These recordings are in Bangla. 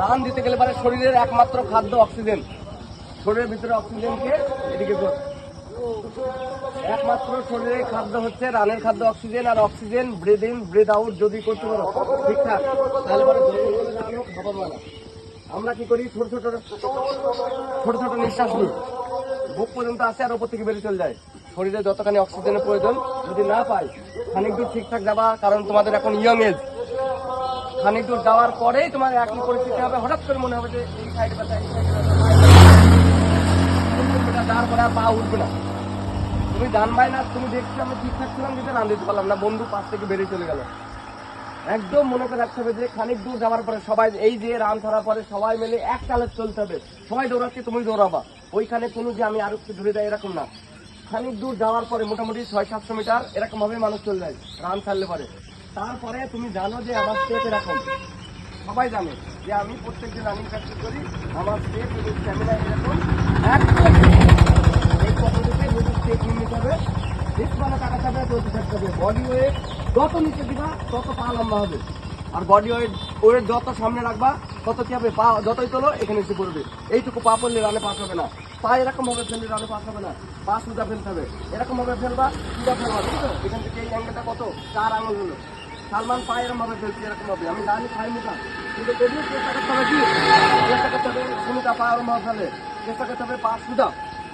রান দিতে গেলে পারে শরীরের একমাত্র খাদ্য অক্সিজেন। শরীরের ভিতরে অক্সিজেনকে এদিকে। একমাত্র শরীরের খাদ্য হচ্ছে রানের খাদ্য oxygen R oxygen breathe in breathe out যদি করতে পারো ঠিকঠাক তাহলে পরে আমরা কি করি? ছোট ছোট ছোট ছোট নিঃশ্বাস নিই বুক পর্যন্ত আসে আর ওপর থেকে বেরিয়ে চলে যায়। শরীরে যতখানি অক্সিজেনের প্রয়োজন, যদি না পাই, খানিক দূর ঠিকঠাক যাবা, কারণ তোমাদের এখন ইয়ং এজ খানিক দূর যাওয়ার পরেই তোমার একই পরিস্থিতি হবে হঠাৎ করে মনে হবে যে এই সাইডে ব্যথা এই সাইডে ব্যথা আর পা উঠবে না তুমি জানবাই না তুমি দেখছি আমি ঠিকঠাক ছিলাম কিন্তু রান দিতে পারলাম না বন্ধু পাশ থেকে বেরিয়ে চলে গেল একদম মনে করে রাখতে হবে যে খানিক দূর যাওয়ার পরে সবাই এই যে রান ধরার পরে সবাই মিলে এক কালে চলতে হবে সবাই দৌড়াচ্ছে তুমি দৌড়াবা ওইখানে কোনো যে আমি আরও একটু ধরে দেয় এরকম না খানিক দূর যাওয়ার পরে মোটামুটি ছয় সাতশো মিটার এরকম ভাবে মানুষ চলে যায় রান ছাড়লে পরে তারপরে তুমি জানো যে আমার স্টেপ এরকম। সবাই জানে যে আমি প্রত্যেকদিন রানিং প্র্যাকটিস করি, আমার স্টেপ এবং স্ট্যামিনা এরকম। এই স্টেপ নিয়ে নিতে হবে। ডিসপালা কাটাতে হবে। যত নিচে দিবা, তত পা লম্বা হবে। আর ওয়েট যত সামনে তত হবে? পা যতই তোলো, এখানে পড়বে। এইটুকু পা পড়লে রানে পাস হবে না। পা এরকম ভাবে ফেললে রানে পাস হবে না। পা সুদা ফেলতে হবে। এরকম ভাবে ফেলবা সুদা ফেলবা। এখান থেকে এই অ্যাঙ্গেলটা কত? চার আঙুল হলো। সালমান পা এরকম ভাবে এরকম হবে। আমি জানি খাই মুখা কিন্তু তবুও চেষ্টা করতে হবে কি? চেষ্টা করতে হবে ভূমিকা পা এরকম ভাবে ফেলে চেষ্টা করতে হবে পাঁচ সুদা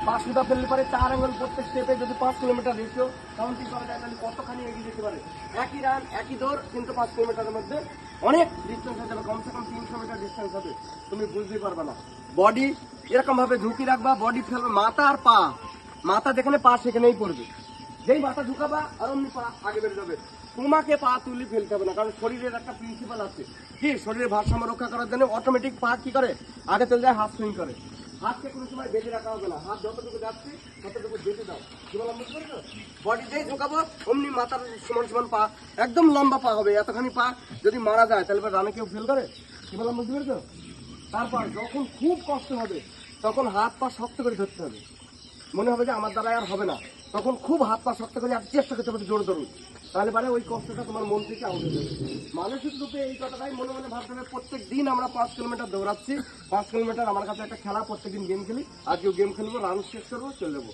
পাঁচ মিটার ফেললে পারে চার আঙ্গুল প্রত্যেক স্টেপে যদি পাঁচ কিলোমিটার রেসিও তখন কি করা যায়? তাহলে কতখানি এগিয়ে যেতে পারে? একই রান একই দৌড়, কিন্তু পাঁচ কিলোমিটারের মধ্যে অনেক ডিস্টেন্স হয়ে যাবে কমসে কম তিনশো মিটার ডিস্টেন্স হবে তুমি বুঝতেই পারবে না। বডি এরকমভাবে ঝুঁকি রাখবা বডি ফেলবে, মাথা আর পা। মাথা যেখানে পা, সেখানেই পড়বে। যেই মাথা ঢুকাবা আর অমনি পা আগে বেড়ে যাবে। তোমাকে পা তুলি ফেলতে হবে না, কারণ শরীরের একটা প্রিন্সিপাল আছে। কি? শরীরের ভারসাম্য রক্ষা করার জন্য অটোমেটিক পা কি করে? আগে চলে যায় হাত সুইং করে। হাতকে কোনো সময় বেঁধে রাখা হবে না। হাত যতটুকু যাচ্ছে, ততটুকু বেঁধে দাও। কি বললাম, বুঝতে পারছ? বডিতেই ঢোকাবো অমনি মাথার সমান সমান পা, একদম লম্বা পা হবে। এতখানি পা যদি মারা যায়, তাহলে রানে কেউ ফেল করে? কি বললাম, বুঝতে পেরেছ? তারপর যখন খুব কষ্ট হবে, তখন হাত পা শক্ত করে ধরতে হবে। মনে হবে যে আমার দ্বারা আর হবে না। তখন খুব হাত পা শক্ত করে চেষ্টা করতে হবে জোর ধরুন তাহলে পারে ওই কষ্টটা তোমার মন থেকে আউট হয়ে যাবে। মানসিক রূপে এই কথাটাই মনে মনে ভাবতে হবে প্রত্যেক দিন আমরা পাঁচ কিলোমিটার দৌড়াচ্ছি। পাঁচ কিলোমিটার আমার কাছে একটা খেলা, প্রত্যেকদিন গেম খেলি। আজকেও গেম খেলব রান শেষ করব, চলে যাব।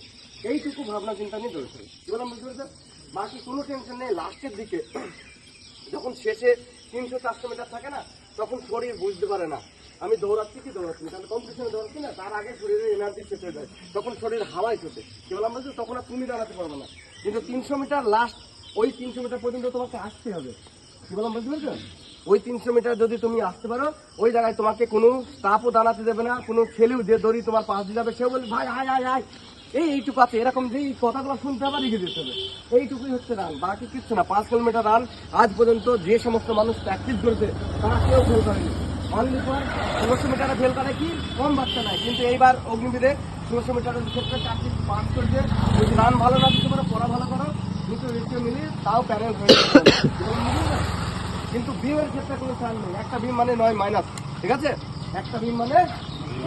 এইটুকু ভাবনা, চিন্তা নিয়ে হবে। কি বললাম বুঝতে পেরেছ বাকি কোনো টেনশন নেই। লাস্টের দিকে যখন শেষে তিনশো চারশো মিটার থাকে না, তখন শরীর বুঝতে পারে না। আমি দৌড়াচ্ছি কি দৌড়াচ্ছি তাহলে কম্পিটিশনে দৌড়াচ্ছি না? তার আগে শরীরের এনার্জি শেষ হয়ে যায়। তখন শরীর হাওয়ায় চোটে। কি বললাম বলছি? তখন আর তুমি দাঁড়াতে পারবে না। কিন্তু তিনশো মিটার লাস্ট ওই তিনশো মিটার পর্যন্ত তোমাকে আসতে হবে। কি বললাম বুঝতে ওই তিনশো মিটার যদি তুমি আসতে পারো, ওই জায়গায় তোমাকে কোনো স্টাফও দাঁড়াতে দেবে না, কোনো ছেলেও যে দড়ি তোমার পাশ দিয়ে যাবে, সেও বলবে, ভাই হাই হাই হাই এই এইটুকু আছে। এরকম যে এই কথাগুলো শুনতে আবার লিখে দিতে হবে। এইটুকুই হচ্ছে রান বাকি কিচ্ছু না। পাঁচ কিলোমিটার রান আজ পর্যন্ত যে সমস্ত মানুষ প্র্যাকটিস করেছে, তারা কেউ ফেল করেনি অনলি ষোলোশো মিটারে ফেল করে কি? কম বাচ্চা নাই। কিন্তু এইবার অগ্নিবীরে ষোলোশো মিটারের ক্ষেত্রে চাকরি পাস করছে। যদি রান ভালো না দিতে পারো, পড়া ভালো করো। কিন্তু রেশিও মিলিয়ে তাও প্যানেল হয়ে কিন্তু বিমের ক্ষেত্রে কোনো চান নেই। একটা বিম মানে নয় মাইনাস ঠিক আছে? একটা বিম মানে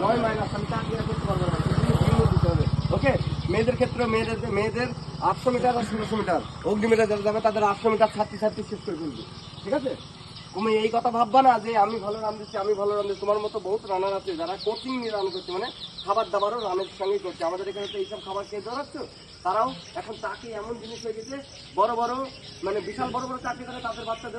নয় মাইনাস আমি চাকরি আর করতে পারব না। দিতে হবে। ওকে মেয়েদের ক্ষেত্রে মেয়েদের মেয়েদের আটশো মিটার আর ষোলোশো মিটার অগ্নিমিটার যারা যাবে, তাদের আটশো মিটার ছাত্রী ছাত্রী শেষ করে ফেলবে। ঠিক আছে? তুমি এই কথা ভাববা না যে আমি ভালো দিচ্ছি, আমি ভালো রান দিচ্ছি। তোমার মতো বহুত রানার আছে যারা কোচিং নিয়ে রান করছে মানে খাবার দাবারও রানের সঙ্গেই করছে। আমাদের এখানে তো এইসব খাবার খেয়ে দৌড়াচ্ছ, তারাও এখন চাকরি এমন জিনিস হয়ে গেছে, বড় বড় মানে বিশাল বড় বড় চাকরি করে তাদের বাচ্চাদের